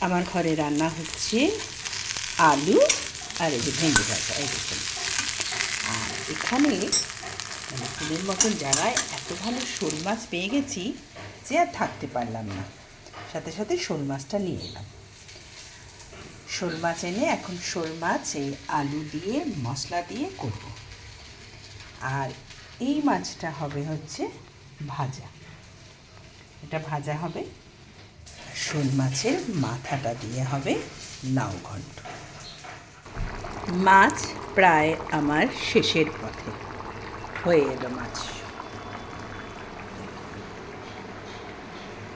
আমার ঘরে রান্না হচ্ছে আলু আর এই যে ভেঙ্গি ভাজা, এই দেখুন আর এখানে মানে ফুলের মতন জায়গায় এত ভালো শোল মাছ পেয়ে গেছি যে আর থাকতে পারলাম না। সাথে সাথে শোল মাছটা নিয়ে এলাম। শোল মাছ এনে এখন শোল মাছ, এই আলু দিয়ে, মশলা দিয়ে করব। আর এই মাছটা হবে হচ্ছে ভাজা। এটা ভাজা হবে। শোল মাছের মাথাটা দিয়ে হবে লাউ ঘন্ট। মাছ প্রায় আমার শেষের পথে। হয়ে এলো মাছ।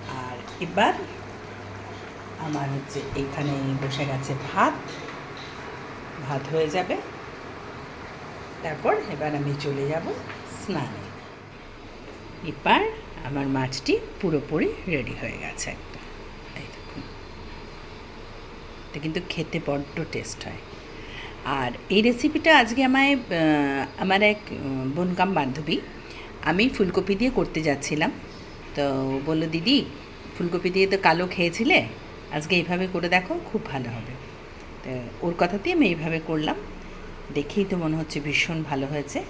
আর এবার আমার হচ্ছে এখানে বসে গেছে ভাত। ভাত হয়ে যাবে। তারপর এবার আমি চলে যাব স্নানে। এবার আমার মাছটি পুরোপুরি রেডি হয়ে গেছে একদম এই দেখুন। এটা কিন্তু খেতে বড্ড টেস্ট হয়। আর এই রেসিপিটা আজকে আমায় আমার এক বোনকাম বান্ধবী, আমি ফুলকপি দিয়ে করতে যাচ্ছিলাম। তো বলল, দিদি, ফুলকপি দিয়ে তো কালো খেয়েছিলে, আজকে এইভাবে করে দেখো, খুব ভালো হবে। তো ওর কথাতেই আমি এইভাবে করলাম। দেখেই তো মনে হচ্ছে ভীষণ ভালো হয়েছে।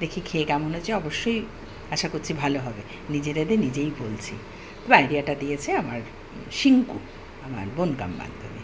দেখি খেয়ে কেমন হয়েছে। অবশ্যই আশা করছি ভালো হবে। নিজেরাদের নিজেই বলছি। তবে আইডিয়াটা দিয়েছে আমার শিঙ্কু, আমার বনকাম বান্ধবী